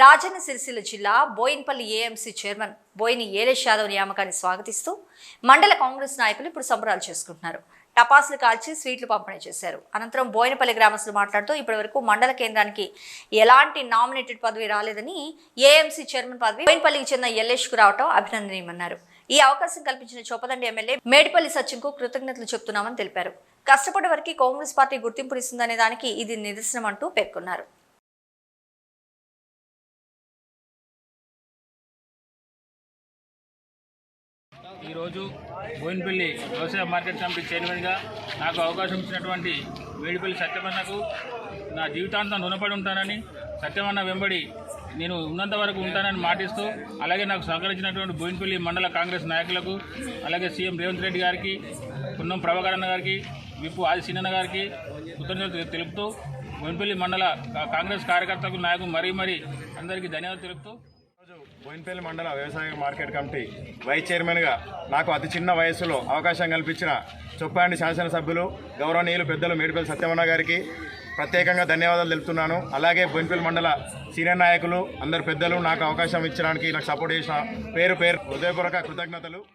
రాజన్న సిరిసిల్ల జిల్లా Boinpally AMC chairman Boini Elesh Yadav నియామకాన్ని స్వాగతిస్తూ మండల కాంగ్రెస్ నాయకులు ఇప్పుడు సంబరాలు చేసుకుంటున్నారు. టపాసులు కాల్చి స్వీట్లు పంపిణీ చేశారు. అనంతరం బోయినపల్లి గ్రామస్తులు మాట్లాడుతూ ఇప్పటివరకు మండల కేంద్రానికి ఎలాంటి నామినేటెడ్ పదవి రాలేదని ఏఎంసీ చైర్మన్ పదవి బోయినపల్లికి చెందిన ఎల్లేష్కు రావటం అభినందనీయమన్నారు. ఈ అవకాశం కల్పించిన చొప్పదండి ఎమ్మెల్యే మేడిపల్లి సచిన్కు కృతజ్ఞతలు చెప్తున్నామని తెలిపారు. కష్టపడే వారికి కాంగ్రెస్ పార్టీ గుర్తింపునిస్తుందనే దానికి ఇది నిదర్శనం అంటూ పేర్కొన్నారు. ఈరోజు బోయినపల్లి వ్యవసాయ మార్కెట్ కమిటీ చైర్మన్గా నాకు అవకాశం ఇచ్చినటువంటి వేడిపల్లి సత్యమన్నకు నా జీవితాంతం రుణపడి ఉంటానని సత్యమన్న వెంబడి నేను ఉన్నంత వరకు ఉంటానని మాటిస్తూ అలాగే నాకు సహకరించినటువంటి బోయినపల్లి మండల కాంగ్రెస్ నాయకులకు అలాగే సీఎం రేవంత్ రెడ్డి గారికి పున్నం ప్రభాకర్ అన్న గారికి విప్పు ఆది గారికి కృతజ్ఞతలు తెలుపుతూ బోయినపల్లి మండల కాంగ్రెస్ కార్యకర్తలకు నాయకు మరీ మరీ అందరికీ ధన్యవాదాలు తెలుపుతూ బోయినపల్లి మండల వ్యవసాయ మార్కెట్ కమిటీ వైస్ చైర్మన్గా నాకు అతి చిన్న వయస్సులో అవకాశం కల్పించిన చొప్పాండి శాసనసభ్యులు గౌరవనీయులు పెద్దలు మేడిపల్లి సత్యమన్న గారికి ప్రత్యేకంగా ధన్యవాదాలు తెలుపుతున్నాను. అలాగే బొయినపల్లి మండల సీనియర్ నాయకులు అందరు పెద్దలు నాకు అవకాశం ఇచ్చడానికి నాకు సపోర్ట్ చేసిన పేరు పేరు హృదయపూర్వక కృతజ్ఞతలు.